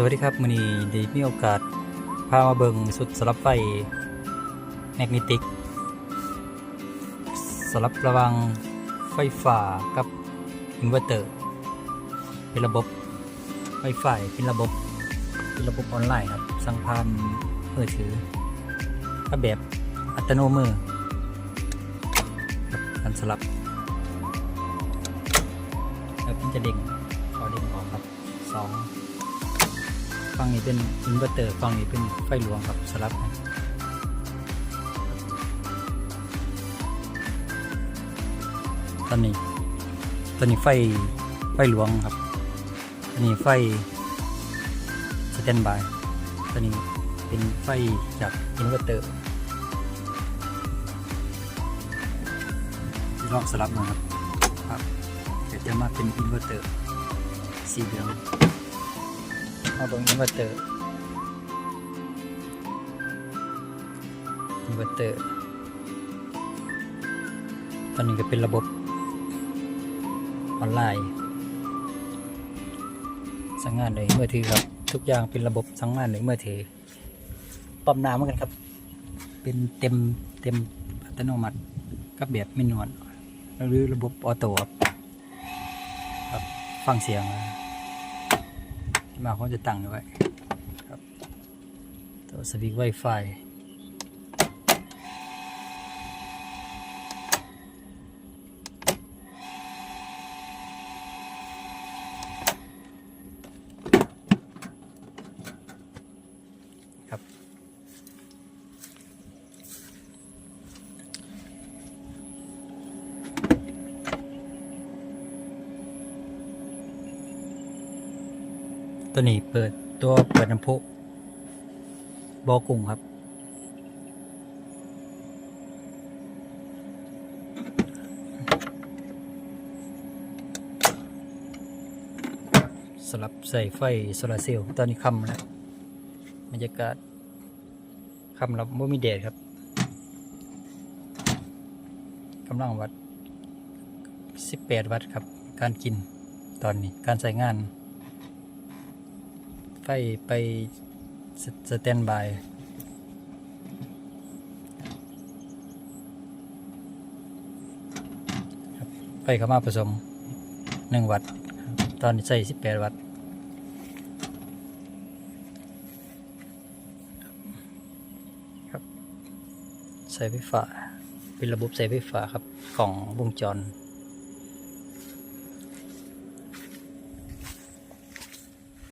สวัสดีครับมื้อนี้ได้มีโอกาสพามาเบิ่งสุดสลับไฟแมกนิติกสลับระว่างไฟฟ้ากับอินเวอร์เตอร์เป็นระบบไฟฟ้าเป็นระบบเป็นระบบออนไลน์ครับสั่งผ่านมือถือก็แบบอัตโนมือครับการสลับแล้วมันจะเด้งขอเด้งออกครับสอง ฝั่งนี้เป็นอินเวอร์เตอร์ฝั่งนี้เป็นไฟหลวงครับสลับกันตอนนี้ตอนนี้ไฟไฟหลวงครับตอนนี้ไฟสแตนบายตอนนี้เป็นไฟจากอินเวอร์เตอร์ลองสลับมาครับครับเดี๋ยวจะมาเป็นอินเวอร์เตอร์สีเหลือง เอาตรงอินเวอร์เตอร์อินเวอร์เตอร์ตอนนี้ก็เป็นระบบออนไลน์ สั่งงานเลยเมื่อถือครับ ทุกอย่างเป็นระบบสั่งงานเลยเมื่อถือปั๊มน้ำเหมือนกันครับ เป็นเต็มเต็มอัตโนมัติกับแบบไม่นวลหรือระบบออโต้ครับครับฟังเสียงนะ มาเขาจะตั้งไว้ครับตัวสวิตช์ไวไฟครับ ตัวนี้เปิดตัวเปิดน้ำพุบอกุ่งครับ สลับใส่ไฟโซลาร์เซลล์ตอนนี้ค่ำแล้วบรรยากาศค่ำแล้วไม่มีแดดครับกำลังวัด 18 วัตต์ครับ การกินตอนนี้การใช้งาน ไฟไปสสแตนบายครับไฟเข้ามาผสม 1 วัตต์ตอนนี้ใส่ 18 วัตต์ครับใส่ไฟฟ้า เป็นระบบใส่ไฟฟ้าครับ ของวงจร